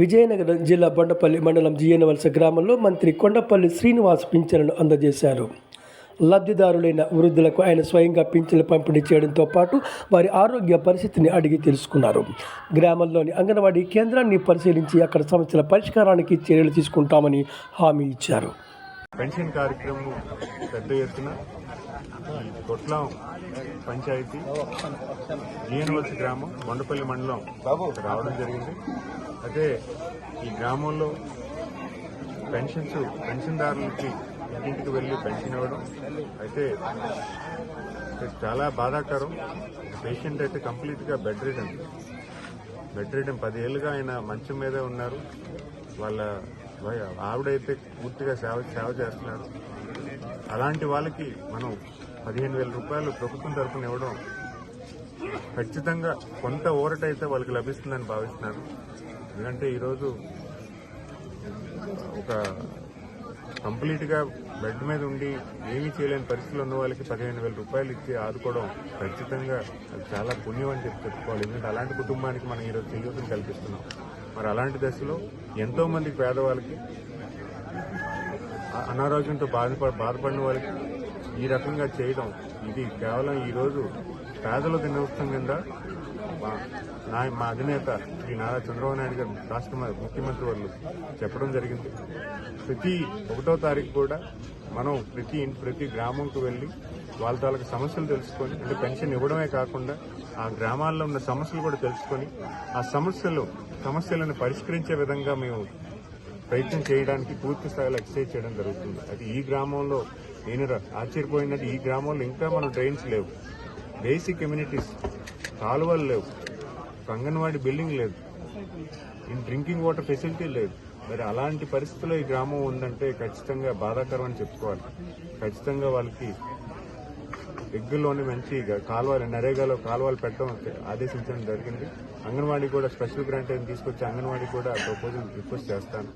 విజయనగరం జిల్లా బొండపల్లి మండలం జియనవలస గ్రామంలో మంత్రి కొండపల్లి శ్రీనివాస్ పింఛన్లను అందజేశారు. లబ్ధిదారులైన వృద్ధులకు ఆయన స్వయంగా పింఛన్లు పంపిణీ చేయడంతో పాటు వారి ఆరోగ్య పరిస్థితిని అడిగి తెలుసుకున్నారు. గ్రామంలోని అంగన్వాడీ కేంద్రాన్ని పరిశీలించి అక్కడ సమస్యల పరిష్కారానికి చర్యలు తీసుకుంటామని హామీ ఇచ్చారు. పెన్షన్ కార్యక్రమం పెద్ద ఎత్తున కొట్లం పంచాయతీ జీఎన్వలసి గ్రామం బొండపల్లి మండలం రావడం జరిగింది. అయితే ఈ గ్రామంలో పెన్షన్స్ పెన్షన్దారులకి ఇంటింటికి వెళ్ళి పెన్షన్ ఇవ్వడం. అయితే చాలా బాధాకరం. పేషెంట్ అయితే కంప్లీట్గా బెడ్ రిటర్న్ బెడ్ రిటర్న్ పదేళ్ళుగా ఆయన మంచం మీదే ఉన్నారు. వాళ్ళ ఆవిడైతే పూర్తిగా సేవ సేవ చేస్తున్నారు. అలాంటి వాళ్ళకి మనం పదిహేను వేల రూపాయలు ప్రభుత్వం తరఫున ఇవ్వడం ఖచ్చితంగా కొంత ఓరట అయితే వాళ్ళకి లభిస్తుందని భావిస్తున్నాను. ఎందుకంటే ఈరోజు ఒక కంప్లీట్గా బెడ్ మీద ఉండి ఏమీ చేయలేని పరిస్థితులు ఉన్న వాళ్ళకి పదిహేను వేల రూపాయలు ఇచ్చి ఆదుకోవడం ఖచ్చితంగా అది చాలా పుణ్యం అని చెప్పి చెప్పుకోవాలి. ఎందుకంటే అలాంటి కుటుంబానికి మనం ఈరోజు చేయూతను కల్పిస్తున్నాం. మరి అలాంటి దశలో ఎంతోమంది పేదవాళ్ళకి అనారోగ్యంతో బాధపడ బాధపడిన వాళ్ళకి ఈ రకంగా చేయడం ఇది కేవలం ఈ రోజు పేదల దినోత్సవం కింద మా నా- మా అధినేత శ్రీ నారా చంద్రబాబు నాయుడు గారు రాష్ట్ర ముఖ్యమంత్రి వాళ్ళు చెప్పడం జరిగింది. ప్రతి ఒకటో తారీఖు కూడా మనం ప్రతి ప్రతి గ్రామంకు వెళ్ళి వాళ్ళ తాలూకు సమస్యలు తెలుసుకొని అంటే పెన్షన్ ఇవ్వడమే కాకుండా ఆ గ్రామాల్లో ఉన్న సమస్యలు కూడా తెలుసుకొని ఆ సమస్యలు సమస్యలను పరిష్కరించే విధంగా మేము ప్రయత్నం చేయడానికి పూర్తి స్థాయిలో ఎక్సైజ్ చేయడం జరుగుతుంది. అది ఈ గ్రామంలో నేను ఆశ్చర్యపోయినది ఆశ్చర్యపోయినట్టు ఈ గ్రామంలో ఇంకా మన డ్రైన్స్ లేవు. బేసిక్ కమ్యూనిటీస్ కాలువలు లేవు. ఒక అంగన్వాడీ బిల్డింగ్ లేదు. ఇన్ డ్రింకింగ్ వాటర్ ఫెసిలిటీ లేదు. మరి అలాంటి పరిస్థితుల్లో ఈ గ్రామం ఉందంటే ఖచ్చితంగా బాధాకరం అని చెప్పుకోవాలి. ఖచ్చితంగా వాళ్ళకి ఎగ్గుల్లోనే మంచి కాలువలు నరేగాలో కాలువలు పెట్టడం ఆదేశించడం జరిగింది. అంగన్వాడీ కూడా స్పెషల్ గ్రాంట్ అని తీసుకొచ్చి అంగన్వాడీ కూడా ప్రపోజల్ రిక్వెస్ట్ చేస్తాను.